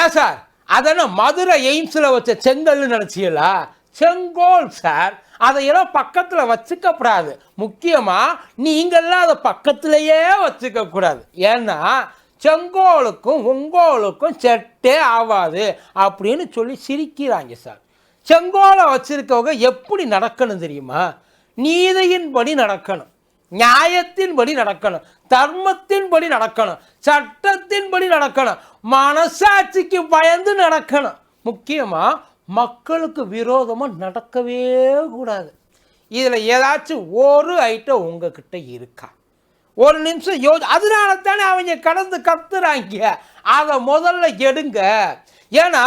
ஏன் சார்? அதென்ன மதுரை எய்ம்ஸில் வச்ச செங்கல்னு நினச்சிங்களா செங்கோல் சார் அதையெல்லாம் பக்கத்தில் வச்சுக்கப்படாது முக்கியமாக நீங்கள்லாம் அதை பக்கத்திலேயே வச்சுக்கக்கூடாது ஏன்னா செங்கோலுக்கும் உங்கோலுக்கும் செட்டே ஆகாது அப்படின்னு சொல்லி சிரிக்கிறாங்க சார். செங்கோலை வச்சுருக்கவங்க எப்படி நடக்கணும் தெரியுமா? நீதியின்படி நடக்கணும். நியாயத்தின்படி நடக்கணும். தர்மத்தின்படி நடக்கணும். சட்டத்தின்படி நடக்கணும். மனசாட்சிக்கு பயந்து நடக்கணும். முக்கியமாக மக்களுக்கு விரோதமாக நடக்கவே கூடாது. இதில் ஏதாச்சும் ஒரு ஐட்டம் உங்ககிட்ட இருக்கா? ஒரு நிமிஷம் யோ அதனால தானே அவங்க கடந்து கத்துறாங்க. அதை முதல்ல எடுங்க. ஏன்னா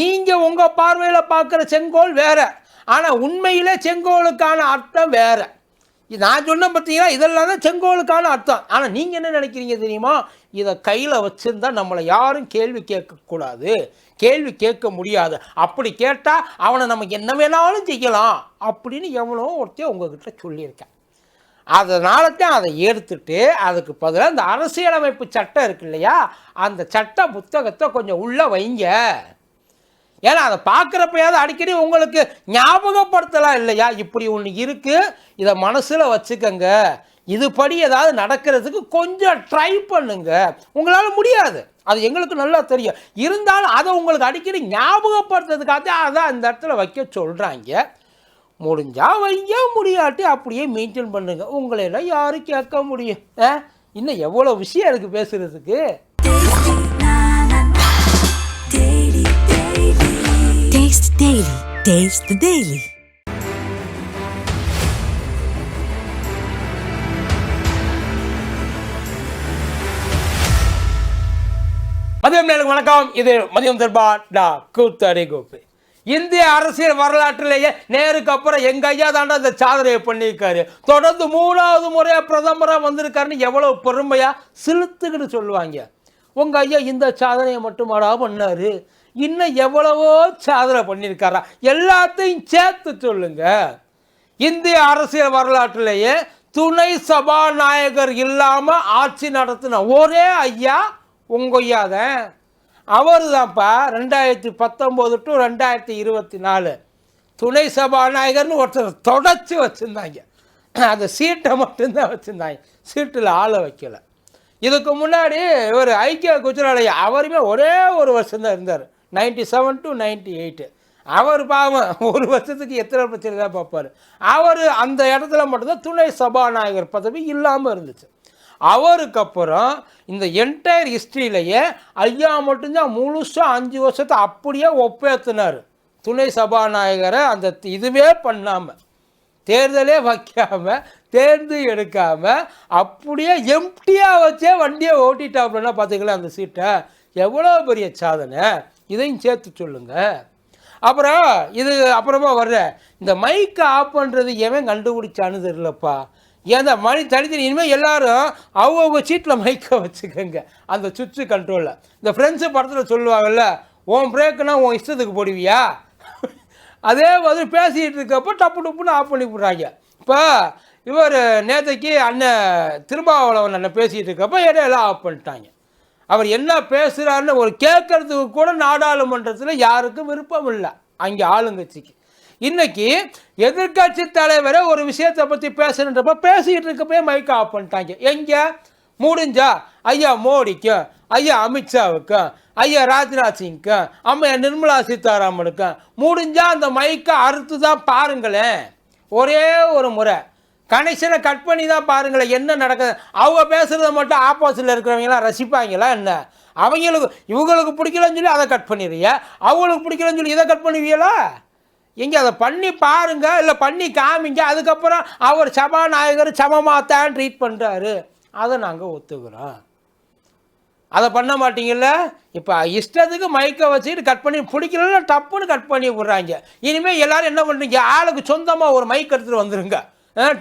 நீங்கள் உங்கள் பார்வையில் பார்க்குற செங்கோல் வேற. ஆனால் உண்மையிலே செங்கோலுக்கான அர்த்தம் வேறு. நான் சொன்ன பார்த்தீங்களா? இதெல்லாம் தான் செங்கோலுக்கான அர்த்தம். ஆனால் நீங்கள் என்ன நினைக்கிறீங்க தெரியுமா? இதை கையில் வச்சுருந்தா நம்மளை யாரும் கேள்வி கேட்கக்கூடாது. கேள்வி கேட்க முடியாது. அப்படி கேட்டால் அவனை நம்ம என்ன வேணாலும் செய்யலாம் அப்படின்னு எவ்வளோ ஒருத்தன் உங்ககிட்ட சொல்லியிருக்கேன். அதனால தான் அதை எடுத்துட்டு அதுக்கு பதிலாக இந்த அரசியலமைப்பு சட்டம் இருக்கு இல்லையா? அந்த சட்ட புத்தகத்தை கொஞ்சம் உள்ளே வைங்க. ஏன்னா அதை பார்க்குறப்பையாவது அடிக்கடி உங்களுக்கு ஞாபகப்படுத்தலாம் இல்லையா? இப்படி ஒன்று இருக்குது இதை மனசில் வச்சுக்கோங்க. இதுபடி ஏதாவது நடக்கிறதுக்கு கொஞ்சம் ட்ரை பண்ணுங்க. உங்களால் முடியாது. அது எங்களுக்கு நல்லா தெரியும். இருந்தாலும் அதை உங்களுக்கு அடிக்கடி ஞாபகப்படுத்துறதுக்காக அதான் அந்த இடத்துல வைக்க சொல்கிறாங்க முடிஞ்சால் வைங்க முடியாட்டி அப்படியே மெயின்டைன் பண்ணுங்க. உங்களை எல்லாம் யாரும் கேட்க முடியும். ஆ? இன்னும் எவ்வளோ விஷயம் இருக்குது பேசுகிறதுக்கு Daily. Taste the Daily. மதியம் நேருக்கு வணக்கம். இது மதியம் தர்பா டா கூத்தடி கோப்பு இந்திய அரசியல் வரலாற்றிலேயே நேருக்கு அப்புறம் எங்க ஐயா தாண்டா இந்த சாதனையை பண்ணியிருக்காரு? தொடர்ந்து மூணாவது முறையாக பிரதமராக வந்திருக்காருன்னு எவ்வளோ பெருமையாக சிலுத்துக்கிட்டு சொல்லுவாங்க. உங்க ஐயா இந்த சாதனையை மட்டுமாடா பண்ணார்? இன்னும் எவ்வளவோ சாதனை பண்ணியிருக்காரா. எல்லாத்தையும் சேர்த்து சொல்லுங்க. இந்திய அரசியல் வரலாற்றிலேயே துணை சபாநாயகர் இல்லாமல் ஆட்சி நடத்தின ஒரே ஐயா உங்கள் ஐயா தான் அவர் தான்ப்பா ரெண்டாயிரத்தி பத்தொம்போது டு ரெண்டாயிரத்தி இருபத்தி நாலு. துணை சபாநாயகர்னு ஒருத்தர் தொடச்சி வச்சுருந்தாங்க. அந்த சீட்டை மட்டும்தான் வச்சுருந்தாங்க. சீட்டில் ஆளை வைக்கல. இதுக்கு முன்னாடி இவர் ஐக்கிய குஜராலையா அவருமே ஒரே ஒரு வருஷம் தான் இருந்தார். Ninety seven to ninety eight அவர் பாவம் ஒரு வருஷத்துக்கு எத்தனை பிரச்சனை தான் பார்ப்பார். அவர் அந்த இடத்துல மட்டும்தான் துணை சபாநாயகர் பதவி இல்லாமல் இருந்துச்சு. அவருக்கு அப்புறம் இந்த என்டையர் ஹிஸ்ட்ரியிலேயே ஐயா மட்டும்தான் முழுசாக அஞ்சு வருஷத்தை அப்படியே ஒப்பேற்றினார் துணை சபாநாயகரை அந்த இதுவே பண்ணாமல் தேர்தலே வைக்காமல் தேர்ந்து எடுக்காமல் அப்படியே எம்டியாக வச்சே வண்டியை ஓட்டிட்டாப்புலன்னா பார்த்துக்கலாம் அந்த சீட்டை? எவ்வளோ பெரிய சாதனை. இதையும் சேர்த்து சொல்லுங்க. அப்புறம் இது அப்புறமா வர்ற இந்த மைக்கை ஆஃப் பண்ணுறது எவன் கண்டுபிடிச்சான்னு தெரியலப்பா. ஏன் மணி தனித்தனி இனிமேல் எல்லாரும் அவங்கவுங்க சீட்டில் மைக்கை வச்சுக்கோங்க. அந்த சுவிட்சு கண்ட்ரோலில் இந்த ஃப்ரெண்ட்ஸு படத்தில் சொல்லுவாங்கல்ல உன் பிரேக்குனா உன் இஷ்டத்துக்கு போடுவியா? அதே மாதிரி பேசிகிட்டு இருக்கப்போ டப்பு டப்புன்னு ஆஃப் பண்ணி விட்றாங்க. இப்போ இவர் நேற்றைக்கு அண்ணன் திருமாவளவன் அண்ணன் பேசிகிட்டு இருக்கப்போ இடையில ஆஃப் பண்ணிட்டாங்க. அவர் என்ன பேசுகிறாருன்னு ஒரு கேட்கறதுக்கு கூட நாடாளுமன்றத்தில் யாருக்கும் விருப்பம் இல்லை. அங்கே ஆளுங்கட்சிக்கு. இன்னைக்கு எதிர்க்கட்சி தலைவரை ஒரு விஷயத்தை பற்றி பேசுகிறன்றப்ப பேசிக்கிட்டு இருக்கப்பே மைக் ஆஃப் பண்ணிட்டாங்க. எங்கே? முடிஞ்சா ஐயா மோடிக்கும் ஐயா அமித்ஷாவுக்கும் ஐயா ராஜ்நாத் சிங்க்கும் அம்மா நிர்மலா சீதாராமனுக்கும் முடிஞ்சால் அந்த மைக்கை அறுத்து தான் பாருங்களேன். ஒரே ஒரு முறை. கனெக்ஷனை கட் பண்ணி தான் பாருங்களேன் என்ன நடக்குது? அவங்க பேசுகிறத மட்டும் ஆப்போசிட்டில் இருக்கிறவங்களாம் ரசிப்பாங்களா என்ன? அவங்களுக்கு இவங்களுக்கு பிடிக்கலன்னு சொல்லி அதை கட் பண்ணிடுறியா? அவங்களுக்கு பிடிக்கலன்னு சொல்லி இதை கட் பண்ணுவீங்களா? எங்கே அதை பண்ணி பாருங்க இல்லை பண்ணி காமிங்க. அதுக்கப்புறம் அவர் சபாநாயகர் சமமாத்தான் ட்ரீட் பண்ணுறாரு அதை நாங்கள் ஒத்துக்கிறோம். அதை பண்ண மாட்டீங்கல்ல? இப்போ இஷ்டத்துக்கு மைக்கை வச்சுட்டு கட் பண்ணி பிடிக்கலன்னா டப்புன்னு கட் பண்ணி விட்றாங்க. இனிமேல் எல்லோரும் என்ன பண்ணுறீங்க ஆளுக்கு சொந்தமாக ஒரு மைக் எடுத்துகிட்டு வந்துருங்க.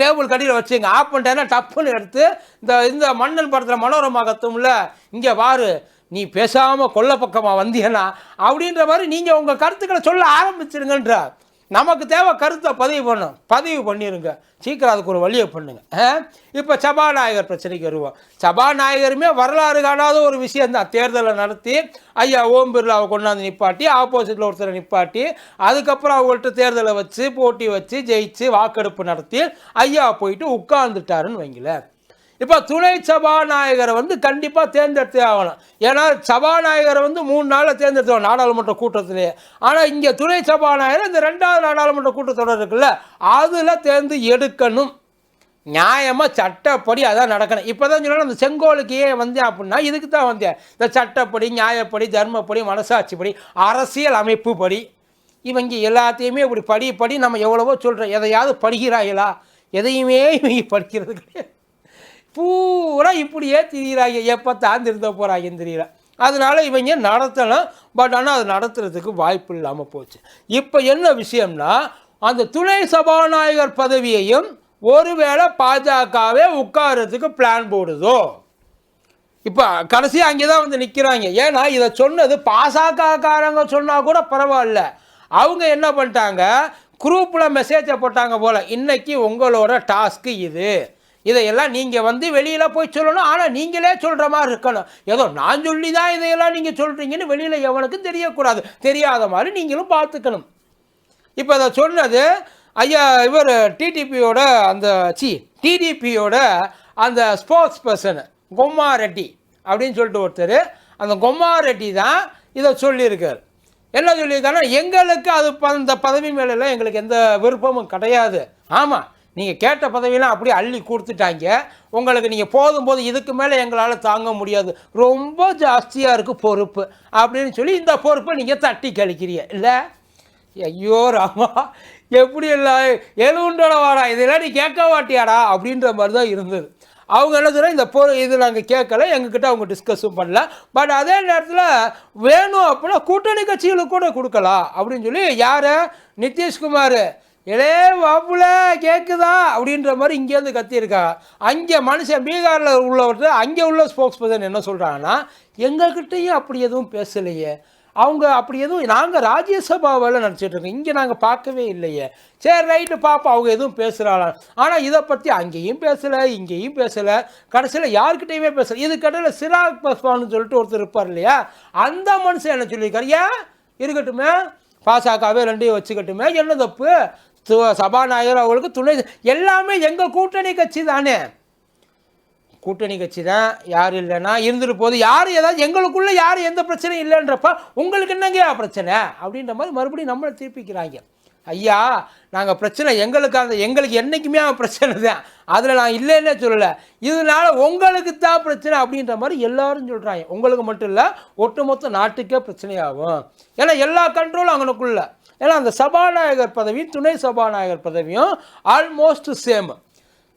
டேபிள் கடியில் வச்சுங்க. ஆஃப் பண்ணிட்டேன்னா டப்புன்னு எடுத்து இந்த இந்த மன்னன் படத்தில் மனோரமா கத்தும்ல இங்கே பாரு நீ பேசாமல் கொல்ல பக்கமாக வந்தீங்கன்னா அப்படின்ற மாதிரி நீங்கள் உங்கள் கருத்துக்களை சொல்ல ஆரம்பிச்சிருங்கன்றார். நமக்கு தேவை கருத்தை பதிவு பண்ணும் பதிவு பண்ணிடுங்க சீக்கிரம் அதுக்கு ஒரு வழியை பண்ணுங்க. இப்போ சபாநாயகர் பிரச்சனைக்கு வருவோம். சபாநாயகருமே வரலாறு காணாத ஒரு விஷயந்தான் தேர்தலை நடத்தி ஐயா ஓம் பிர்லாவை கொண்டாந்து நிப்பாட்டி ஆப்போசிட்டில் ஒருத்தரை நிப்பாட்டி அதுக்கப்புறம் அவங்கள்ட்ட தேர்தலை வச்சு போட்டி வச்சு ஜெயிச்சு வாக்கெடுப்பு நடத்தி ஐயா போயிட்டு உட்கார்ந்துட்டாருன்னு வைங்களேன். இப்போ துணை சபாநாயகரை வந்து கண்டிப்பாக தேர்ந்தெடுத்தே ஆகணும். ஏன்னா சபாநாயகரை வந்து மூணு நாளில் தேர்ந்தெடுத்தோம் நாடாளுமன்ற கூட்டத்திலேயே ஆனால் இங்கே துணை சபாநாயகர் இந்த ரெண்டாவது நாடாளுமன்ற கூட்டத்தொடர் இருக்குல்ல அதில் தேர்ந்து எடுக்கணும். நியாயமாக சட்டப்படி அதான் நடக்கணும். இப்போ தான் சொல்லணும் அந்த செங்கோலுக்கு ஏன் வந்தேன் அப்படின்னா இதுக்கு தான் வந்தேன். இந்த சட்டப்படி நியாயப்படி தர்மப்படி மனசாட்சிப்படி அரசியல் அமைப்பு படி இவங்க எல்லாத்தையுமே இப்படி படி படி நம்ம எவ்வளவோ சொல்கிறோம் எதையாவது படிக்கிறாங்களா? எதையுமே இவங்க படிக்கிறது கிடையாது. பூரா இப்படியே திரியிறாங்க. எப்போ தான் திருந்த போகிறாங்கன்னு தெரியல. அதனால இவங்க நடத்தலாம். பட் ஆனால் அது நடத்துறதுக்கு வாய்ப்பு இல்லாமல் போச்சு. இப்போ என்ன விஷயம்னா அந்த துணை சபாநாயகர் பதவியையும் ஒருவேளை பாஜகவே உட்காரத்துக்கு பிளான் போடுதோ? இப்போ கடைசி அங்கே தான் வந்து நிற்கிறாங்க ஏன்னா இதை சொன்னது பாசகக்காரங்க சொன்னால் கூட பரவாயில்ல. அவங்க என்ன பண்ணிட்டாங்க? குரூப்பில் மெசேஜை போட்டாங்க போல். இன்றைக்கி உங்களோட டாஸ்க்கு இது. இதையெல்லாம் நீங்கள் வந்து வெளியில் போய் சொல்லணும். ஆனால் நீங்களே சொல்கிற மாதிரி இருக்கணும். ஏதோ நான் சொல்லி தான் இதையெல்லாம் நீங்கள் சொல்கிறீங்கன்னு வெளியில் எவனுக்கும் தெரியக்கூடாது. தெரியாத மாதிரி நீங்களும் பார்த்துக்கணும். இப்போ அதை சொன்னது ஐயா இவர் டிடிபியோட அந்த சி டிடிபியோட அந்த ஸ்போர்ட்ஸ் பர்சனு கொம்மா ரெட்டி அப்படின்னு சொல்லிட்டு ஒருத்தர். அந்த கொம்மா ரெட்டி தான் இதை சொல்லியிருக்கார். என்ன சொல்லியிருக்காருன்னா எங்களுக்கு அது ப- அந்த பதவி மேலெல்லாம் எங்களுக்கு எந்த விருப்பமும் கிடையாது. ஆமாம் நீங்கள் கேட்ட பதவியெல்லாம் அப்படியே அள்ளி கொடுத்துட்டாங்க. உங்களுக்கு நீங்கள் போதும் போது இதுக்கு மேலே எங்களால் தாங்க முடியாது. ரொம்ப ஜாஸ்தியாக இருக்குது பொறுப்பு. அப்படின்னு சொல்லி இந்த பொறுப்பை நீங்கள் தட்டி கழிக்கிறீங்க. இல்லை? ஐயோ ராமா எப்படி இல்லை எழுவுண்டோட வாடா இதெல்லாம் நீ கேட்க மாட்டியாடா அப்படின்ற மாதிரி தான் இருந்தது. அவங்க என்ன சொல்கிறாங்க இந்த பொரு இது நாங்கள் கேட்கல எங்ககிட்ட அவங்க டிஸ்கஸும் பண்ணல. பட் அதே நேரத்தில் வேணும் அப்படின்னா கூட்டணி கட்சிகளுக்கு கூட கொடுக்கலாம். அப்படின்னு சொல்லி யார்? நிதிஷ்குமார். இளே வாப்புல கேட்குதா அப்படின்ற மாதிரி இங்கேருந்து கத்தியிருக்கா. அங்கே மனுஷன் பீகாரில் உள்ளவர்கிட்ட அங்கே உள்ள ஸ்போக்ஸ் பர்சன் என்ன சொல்கிறாங்கன்னா எங்கக்கிட்டேயும் அப்படி எதுவும் பேசலையே. அவங்க அப்படி எதுவும் நாங்கள் ராஜ்யசபாவில் நினச்சிட்டு இருக்கோம். இங்கே நாங்கள் பார்க்கவே இல்லையே. சரி ரைட்டு பார்ப்போம் அவங்க எதுவும் பேசுகிறாளாம் ஆனால் இதை பற்றி அங்கேயும் பேசலை இங்கேயும் பேசலை. கடைசியில் யாருக்கிட்டையுமே பேசலை. இது கடையில் சிராக் பஸ்வான்னு சொல்லிட்டு ஒருத்தர் இருப்பார் இல்லையா? அந்த மனுஷன் என்ன சொல்லியிருக்காரு? ஏன்? இருக்கட்டுமே. பாசகவே ரெண்டையும் வச்சுக்கட்டுமே. என்ன தப்பு? சபாநாயகர் அவங்களுக்கு துணை எல்லாமே எங்கள் கூட்டணி கட்சி தானே. கூட்டணி கட்சி தான் யார் இல்லைன்னா இருந்துட்டு போகுது. யார் ஏதாவது எங்களுக்குள்ள யார் எந்த பிரச்சனையும் இல்லைன்றப்ப உங்களுக்கு என்னங்க பிரச்சனை? அப்படின்ற மாதிரி மறுபடியும் நம்மளை திருப்பிக்கிறாங்க. ஐயா நாங்கள் பிரச்சனை எங்களுக்கு அந்த எங்களுக்கு என்றைக்குமே அவன் பிரச்சனை தான். அதில் நான் இல்லைன்னே சொல்லலை. இதனால உங்களுக்கு தான் பிரச்சனை அப்படின்ற மாதிரி எல்லாரும் சொல்கிறாங்க உங்களுக்கு மட்டும் இல்லை ஒட்டுமொத்த நாட்டுக்கே பிரச்சனையாகும். ஏன்னா எல்லா கண்ட்ரோலும் அவனுக்குள்ளே ஏன்னா அந்த சபாநாயகர் பதவியும் துணை சபாநாயகர் பதவியும் ஆல்மோஸ்ட் சேம்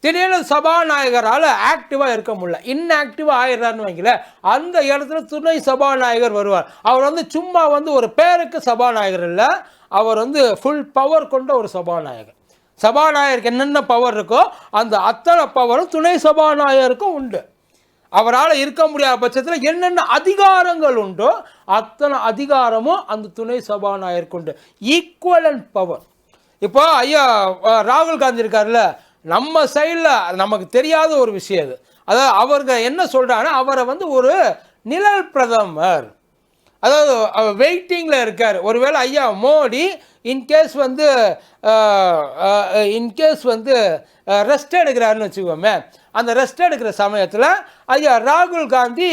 திடீர்னு சபாநாயகரால் ஆக்டிவாக இருக்க முடியல. இன்ஆக்டிவாக ஆயிடுறாருன்னு வைங்களேன். அந்த இடத்துல துணை சபாநாயகர் வருவார். அவர் வந்து சும்மா வந்து ஒரு பேருக்கு சபாநாயகர் இல்லை. அவர் வந்து ஃபுல் பவர் கொண்ட ஒரு சபாநாயகர். சபாநாயகருக்கு என்னென்ன பவர் இருக்கோ அந்த அத்தனை பவரும் துணை சபாநாயகருக்கும் உண்டு. அவரால் இருக்க முடியாத பட்சத்தில் என்னென்ன அதிகாரங்கள் உண்டோ அத்தனை அதிகாரமும் அந்த துணை சபாநாயகருக்கு உண்டு. ஈக்குவலன் பவர் இப்போ ஐயா ராகுல் காந்தி இருக்கார்ல நம்ம சைடில் நமக்கு தெரியாத ஒரு விஷயம் அது அதாவது அவருங்க என்ன சொல்கிறாங்கன்னா அவரை வந்து ஒரு நிழல் பிரதமர். அதாவது அவர் வெயிட்டிங்கில் இருக்கார். ஒருவேளை ஐயா மோடி இன்கேஸ் வந்து இன்கேஸ் வந்து ரெஸ்ட் எடுக்கிறாருன்னு வச்சுக்கோமே அந்த ரெஸ்ட் எடுக்கிற சமயத்தில் ஐயா ராகுல் காந்தி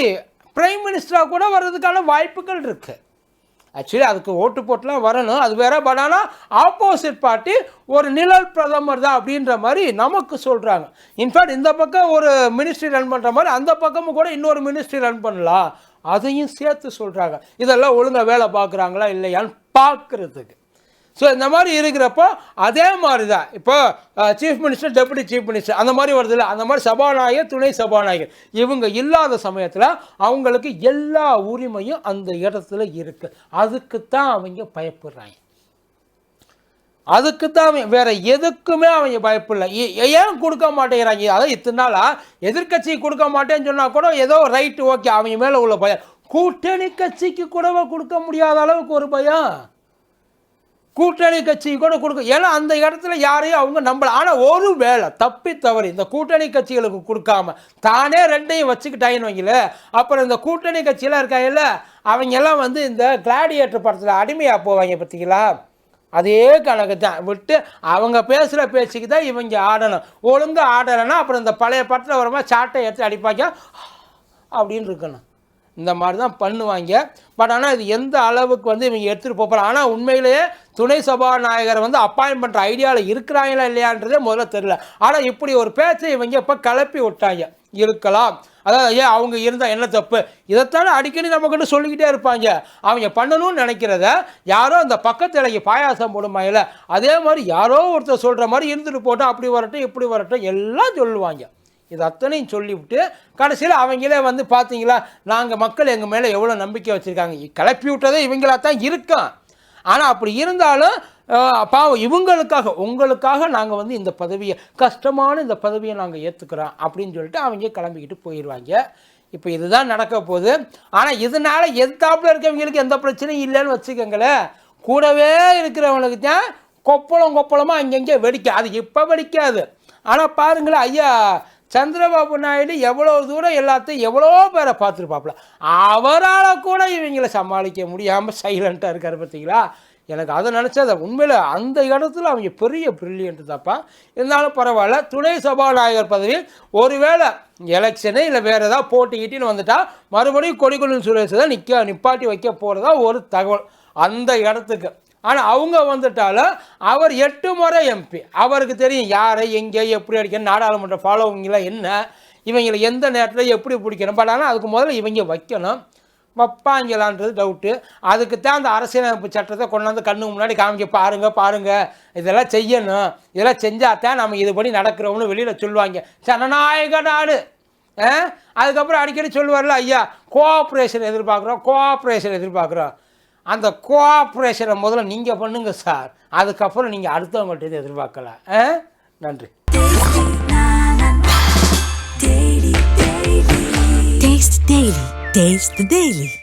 பிரைம் மினிஸ்டராக கூட வர்றதுக்கான வாய்ப்புகள் இருக்குது ஆக்சுவலி அதுக்கு ஓட்டு போட்டுலாம் வரணும். அது வேற பட் ஆனால் ஆப்போசிட் பார்ட்டி ஒரு நிழல் பிரதமர் தான் அப்படின்ற மாதிரி நமக்கு சொல்கிறாங்க இன்ஃபேக்ட் இந்த பக்கம் ஒரு மினிஸ்ட்ரி ரன் பண்ணுற மாதிரி அந்த பக்கமும் கூட இன்னொரு மினிஸ்ட்ரி ரன் பண்ணலாம். அதையும் சேர்த்து சொல்கிறாங்க இதெல்லாம் ஒழுங்காக வேலை பார்க்குறாங்களா இல்லையான்னு பார்க்குறதுக்கு. ஸோ இந்த மாதிரி இருக்கிறப்போ அதே மாதிரி தான் இப்போ chief minister deputy chief minister அந்த மாதிரி வருதுல்ல அந்த மாதிரி சபாநாயகர் துணை சபாநாயகர். இவங்க இல்லாத சமயத்தில் அவங்களுக்கு எல்லா உரிமையும் அந்த இடத்துல இருக்குது அதுக்கு தான் அவங்க பயப்படுறாங்க. அதுக்கு தான் அவன் வேற எதுக்குமே அவங்க பயப்பில்லை ஏ- ஏன் கொடுக்க மாட்டேங்கிறாங்க? அதான் இத்தனை நாளாக எதிர்கட்சி கொடுக்க மாட்டேன்னு சொன்னால் கூட ஏதோ ரைட்டு ஓகே அவங்க மேலே உள்ள பயம். கூட்டணி கட்சிக்கு கூடவா கொடுக்க முடியாத அளவுக்கு ஒரு பயம். கூட்டணி கட்சி கூட கொடுக்க ஏன்னா அந்த இடத்துல யாரையும் அவங்க நம்பல. ஆனால் ஒரு வேளை தப்பி தவறி இந்த கூட்டணி கட்சிகளுக்கு கொடுக்காம தானே ரெண்டையும் வச்சுக்கிட்டாங்கன்னு வைங்கள அப்புறம் இந்த கூட்டணி கட்சியெல்லாம் இருக்காங்கல்ல அவங்க எல்லாம் வந்து இந்த கிளாடியேட்டர் படத்தில் அடிமையாக போவாங்க பார்த்தீங்களா அதே கணக்கு தான் விட்டு அவங்க பேசுகிற பேச்சுக்கு தான் இவங்க ஆடணும். ஒழுங்காக ஆடலைன்னா அப்புறம் இந்த பழைய படத்தில் வரமா சாட்டை எடுத்து அடிப்பாங்க. அப்படின்னு இருக்கணும். இந்த மாதிரி தான் பண்ணுவாங்க. பட் ஆனால் இது எந்த அளவுக்கு வந்து இவங்க எடுத்துகிட்டு போகிறாங்க ஆனால் உண்மையிலேயே துணை சபாநாயகர் வந்து அப்பாயின் பண்ணுற ஐடியாவில் இருக்கிறாங்களா இல்லையான்றதே முதல்ல தெரியல. ஆனால் இப்படி ஒரு பேச்சை இவங்க இப்போ கிளப்பி விட்டாங்க. இருக்கலாம். அதாவது ஏன் அவங்க இருந்தால் என்ன தப்பு? இதைத்தானே அடிக்கடி நம்மக்கிட்ட சொல்லிக்கிட்டே இருப்பாங்க. அவங்க பண்ணணும்னு நினைக்கிறத யாரோ அந்த பக்கத்து இலைக்கு பாயாசம் போடுமாயில அதே மாதிரி யாரோ ஒருத்தர் சொல்கிற மாதிரி இருந்துட்டு போட்டோம் அப்படி வரட்டும் இப்படி வரட்டும் எல்லாம் சொல்லுவாங்க. இது அத்தனையும் சொல்லிவிட்டு கடைசியில் அவங்களே வந்து பார்த்தீங்களா நாங்கள் மக்கள் எங்கள் மேலே எவ்வளோ நம்பிக்கை வச்சுருக்காங்க? கிளப்பி விட்டதே இவங்களா தான் இருக்கான். ஆனால் அப்படி இருந்தாலும் பாவம் இவங்களுக்காக உங்களுக்காக நாங்கள் வந்து இந்த பதவியை கஷ்டமான இந்த பதவியை நாங்கள் ஏற்றுக்கிறோம் அப்படின்னு சொல்லிட்டு அவங்க கிளம்பிக்கிட்டு போயிடுவாங்க இப்போ இதுதான் நடக்க போகுது. ஆனால் இதனால எதிர்த்தாப்பில் இருக்கிறவங்களுக்கு எந்த பிரச்சனையும் இல்லைன்னு வச்சுக்கோங்களேன். கூடவே இருக்கிறவங்களுக்கு தான் கொப்பளம் கொப்பளமாக அங்கங்கே வெடிக்கும். அது இப்போ வெடிக்காது. ஆனால் பாருங்களேன் ஐயா சந்திரபாபு நாயுடு எவ்வளோ தூரம் எல்லாத்தையும் எவ்வளோ பேரை பார்த்துருப்பாப்புல. அவரால் கூட இவங்களை சமாளிக்க முடியாமல் சைலண்ட்டாக இருக்கார் பார்த்தீங்களா? எனக்கு அதை நினச்சா அதை உண்மையில் அந்த இடத்துல அவங்க பெரிய பிரில்லியன்ட் தப்பா. இருந்தாலும் பரவாயில்ல துணை சபாநாயகர் பதவி ஒருவேளை எலெக்ஷனு இல்லை வேறு ஏதாவது போட்டிக்கிட்டின்னு வந்துட்டால் மறுபடியும் கொடிக்குழு சுரேஷ் தான் நிற்க நிப்பாட்டி வைக்க போகிறதா ஒரு தகவல். அந்த இடத்துக்கு ஆனால் அவங்க வந்துட்டாலும் அவர் எட்டு முறை எம்பி அவருக்கு தெரியும் யாரை எங்கே எப்படி அடிக்கணும் நாடாளுமன்ற ஃபாலோவிங்லாம் என்ன இவங்களை எந்த நேரத்தில் எப்படி பிடிக்கணும். பட் ஆனால் அதுக்கு முதல்ல இவங்க வைக்கணும். வைப்பாங்களான்றது டவுட்டு அதுக்கு தான் அந்த அரசியலமைப்பு சட்டத்தை கொண்டாந்து கண்ணுக்கு முன்னாடி காமிக்க பாருங்க பாருங்க இதெல்லாம் செய்யணும். இதெல்லாம் செஞ்சால் தான் நம்ம இதுபடி நடக்கிறோம்னு வெளியில் சொல்லுவாங்க. ஜனநாயக நாடு. அதுக்கப்புறம் அடிக்கடி சொல்லுவார்ல ஐயா கோஆப்ரேஷன் எதிர்பார்க்குறோம் கோஆப்ரேஷன் எதிர்பார்க்குறோம். அந்த கோஆப்ரேஷனை முதல்ல நீங்கள் பண்ணுங்க சார் அதுக்கப்புறம் நீங்கள் அடுத்தவங்கள்ட்ட இதை எதிர்பார்க்கலாம் ஆ? நன்றி Taste the Daily.